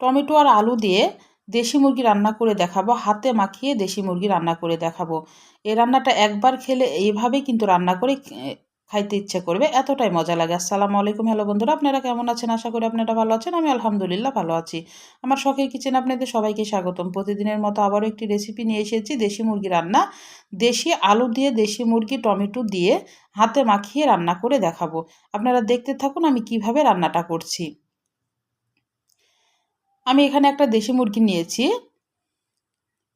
Tomato আর আলু দিয়ে দেশি মুরগি রান্না করে দেখাবো। হাতে মাখিয়ে দেশি মুরগি রান্না করে দেখাবো। এই রান্নাটা একবার খেলে এইভাবেই কিন্তু রান্না করে খাইতে ইচ্ছে করবে। এতটাই মজা লাগে। আসসালামু আলাইকুম। হ্যালো বন্ধুরা, আপনারা কেমন আছেন? আশা করি আপনারা ভালো আছেন। আমি আলহামদুলিল্লাহ ভালো আছি। আমার শখের কিচেন আপনাদের সবাইকে স্বাগতম। প্রতিদিনের মতো আবারও একটি রেসিপি নিয়ে এসেছি, দেশি মুরগি রান্না। দেশি আলু দিয়ে দেশি মুরগি, টমেটো দিয়ে হাতে মাখিয়ে রান্না করে দেখাবো। আপনারা দেখতে থাকুন আমি কীভাবে রান্নাটা করছি। আমি এখানে একটা দেশি মুরগি নিয়েছি।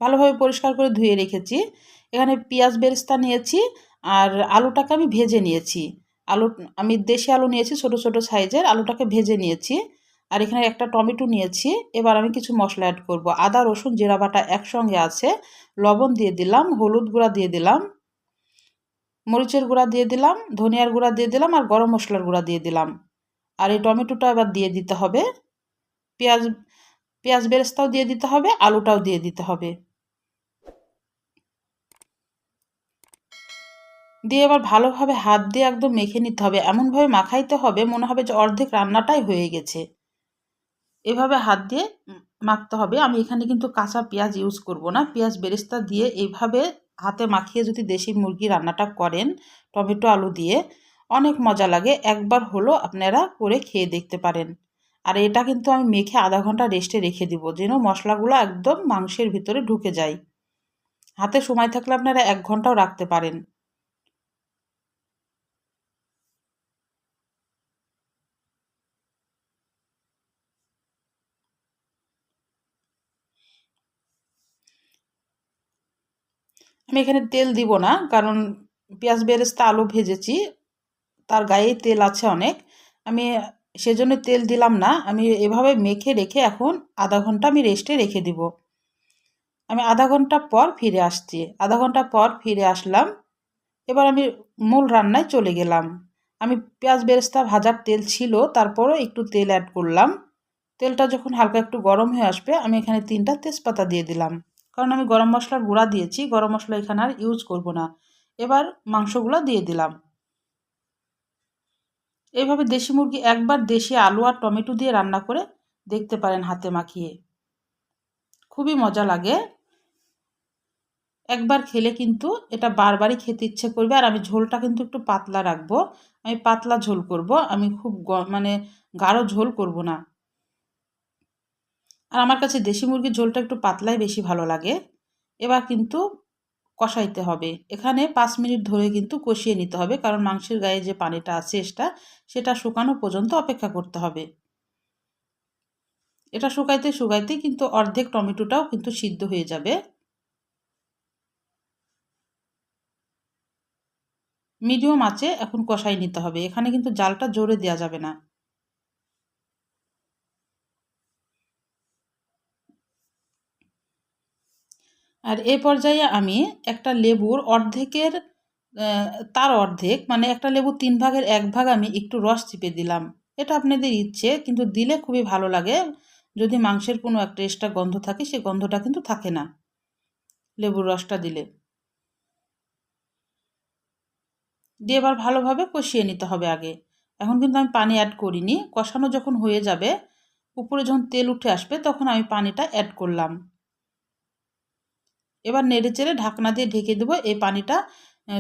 ভালোভাবে পরিষ্কার করে ধুয়ে রেখেছি। এখানে পেঁয়াজ বেরেস্তা নিয়েছি আর আলুটাকে আমি ভেজে নিয়েছি। আলু, আমি দেশি আলু নিয়েছি ছোট ছোট সাইজের। আলুটাকে ভেজে নিয়েছি আর এখানে একটা টমেটো নিয়েছি। এবার আমি কিছু মশলা অ্যাড করব। আদা, রসুন, জিরা বাটা একসঙ্গে আছে। লবণ দিয়ে দিলাম, হলুদ গুঁড়া দিয়ে দিলাম, মরিচের গুঁড়া দিয়ে দিলাম, ধনিয়ার গুঁড়া দিয়ে দিলাম আর গরম মশলার গুঁড়া দিয়ে দিলাম। আর এই টমেটোটা এবার দিয়ে দিতে হবে। পেঁয়াজ পেঁয়াজ বেরেস্তাও দিয়ে দিতে হবে, আলুটাও দিয়ে দিতে হবে। দিয়ে এবার ভালোভাবে হাত দিয়ে একদম মেখে নিতে হবে। এমনভাবে মাখাইতে হবে, মনে হবে যে অর্ধেক রান্নাটাই হয়ে গেছে। এভাবে হাত দিয়ে মাখতে হবে। আমি এখানে কিন্তু কাঁচা পেঁয়াজ ইউজ করব না। পেঁয়াজ বেরেস্তা দিয়ে এইভাবে হাতে মাখিয়ে যদি দেশি মুরগি রান্নাটা করেন, টমেটো আলু দিয়ে, অনেক মজা লাগে। একবার হলো আপনারা করে খেয়ে দেখতে পারেন। আর এটা কিন্তু আমি মেখে আধা ঘণ্টা রেস্টে রেখে দিব, যেন মশলাগুলো একদম মাংসের ভিতরে ঢুকে যায়। হাতে সময় থাকলে আপনারা এক ঘন্টাও রাখতে পারেন। আমি এখানে তেল দিব না, কারণ পেঁয়াজ, বেরেস্তা, আলু ভেজেছি, তার গায়ে তেল আছে অনেক। আমি সেজন্য তেল দিলাম না। আমি এভাবে মেখে রেখে এখন আধা ঘণ্টা আমি রেস্টে রেখে দিব। আমি আধা ঘণ্টা পর ফিরে আসছি। আধা ঘণ্টা পর ফিরে আসলাম। এবার আমি মূল রান্নায় চলে গেলাম। আমি পেঁয়াজ বেরেস্তা, ভাজার তেল ছিল, তারপরও একটু তেল অ্যাড করলাম। তেলটা যখন হালকা একটু গরম হয়ে আসবে, আমি এখানে তিনটা তেজপাতা দিয়ে দিলাম। কারণ আমি গরম মশলার গুঁড়া দিয়েছি, গরম মশলা এখানে আর ইউজ করব না। এবার মাংসগুলো দিয়ে দিলাম। এইভাবে দেশি মুরগি একবার দেশি আলু আর টমেটো দিয়ে রান্না করে দেখতে পারেন হাতে মাখিয়ে। খুবই মজা লাগে। একবার খেলে কিন্তু এটা বারবারই খেতে ইচ্ছে করবে। আর আমি ঝোলটা কিন্তু একটু পাতলা রাখব। আমি পাতলা ঝোল করব। আমি খুব মানে গাঢ় ঝোল করব না। আর আমার কাছে দেশি মুরগির ঝোলটা একটু পাতলাই বেশি ভালো লাগে। এবার কিন্তু কষাইতে হবে। এখানে পাঁচ মিনিট ধরে কিন্তু কষিয়ে নিতে হবে, কারণ মাংসের গায়ে যে পানিটা আছে এটা সেটা শুকানো পর্যন্ত অপেক্ষা করতে হবে। এটা শুকাইতে শুকাইতে কিন্তু অর্ধেক টমেটোটাও কিন্তু সিদ্ধ হয়ে যাবে। মিডিয়াম আছে এখন কষাই নিতে হবে। এখানে কিন্তু জালটা জোরে দেওয়া যাবে না। আর এ পর্যায়ে আমি একটা লেবুর অর্ধেকের তার অর্ধেক মানে একটা লেবু তিন ভাগের এক ভাগ আমি একটু রস চিপে দিলাম। এটা আপনাদের ইচ্ছে, কিন্তু দিলে খুবই ভালো লাগে। যদি মাংসের কোনো একটা এক্সট্রা গন্ধ থাকে, সে গন্ধটা কিন্তু থাকে না লেবুর রসটা দিলে। দিয়ে এবার ভালোভাবে কষিয়ে নিতে হবে আগে। এখন কিন্তু আমি পানি অ্যাড করিনি। কষানো যখন হয়ে যাবে, উপরে যখন তেল উঠে আসবে, তখন আমি পানিটা অ্যাড করলাম। এবার নেড়ে চেড়ে ঢাকনা দিয়ে ঢেকে দেবো এই পানিটা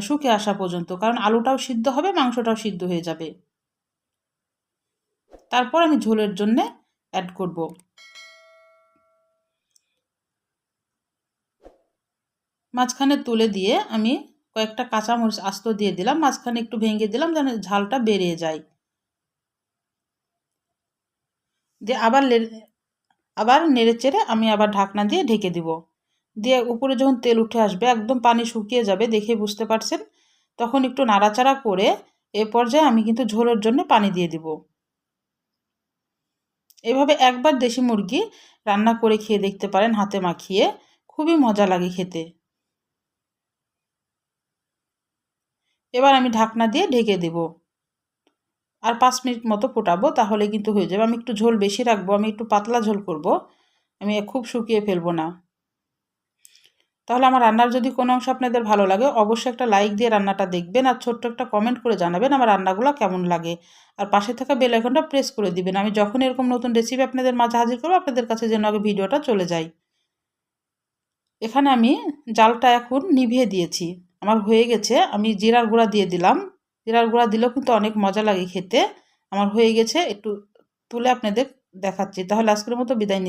শুকে আসা পর্যন্ত। কারণ আলুটাও সিদ্ধ হবে, মাংসটাও সিদ্ধ হয়ে যাবে। তারপর আমি ঝোলের জন্য অ্যাড করব। মাঝখানে তুলে দিয়ে আমি কয়েকটা কাঁচামরিচ আস্ত দিয়ে দিলাম, মাঝখানে একটু ভেঙে দিলাম যেন ঝালটা বেরিয়ে যায়। দিয়ে আবার আবার নেড়ে চেড়ে আমি আবার ঢাকনা দিয়ে ঢেকে দিব। দিয়ে উপরে যখন তেল উঠে আসবে, একদম পানি শুকিয়ে যাবে দেখে বুঝতে পারছেন, তখন একটু নাড়াচাড়া করে এ পর্যায়ে আমি কিন্তু ঝোলের জন্য পানি দিয়ে দিব। এভাবে একবার দেশি মুরগি রান্না করে খেয়ে দেখতে পারেন হাতে মাখিয়ে, খুবই মজা লাগে খেতে। এবার আমি ঢাকনা দিয়ে ঢেকে দেব। আর পাঁচ মিনিট মতো ফোটাবো তাহলে কিন্তু হয়ে যাবে। আমি একটু ঝোল বেশি রাখব, আমি একটু পাতলা ঝোল করব, আমি খুব শুকিয়ে ফেলব না। তাহলে আমার রান্নার যদি কোনো অংশ আপনাদের ভালো লাগে, অবশ্যই একটা লাইক দিয়ে রান্নাটা দেখবেন আর ছোট্ট একটা কমেন্ট করে জানাবেন আমার রান্নাগুলো কেমন লাগে। আর পাশে থাকা বেল আইকনটা প্রেস করে দিবেন। আমি যখন এরকম নতুন রেসিপি আপনাদের মাঝে হাজির করব, আপনাদের কাছে যেন আগে ভিডিওটা চলে যায়। এখানে আমি জালটা এখন নিভিয়ে দিয়েছি। আমার হয়ে গেছে, আমি জিরার গুঁড়া দিয়ে দিলাম। জিরার গুঁড়া দিলেও কিন্তু অনেক মজা লাগে খেতে। আমার হয়ে গেছে, একটু তুলে আপনাদের দেখাচ্ছি। তাহলে আজকের মতো বিদায়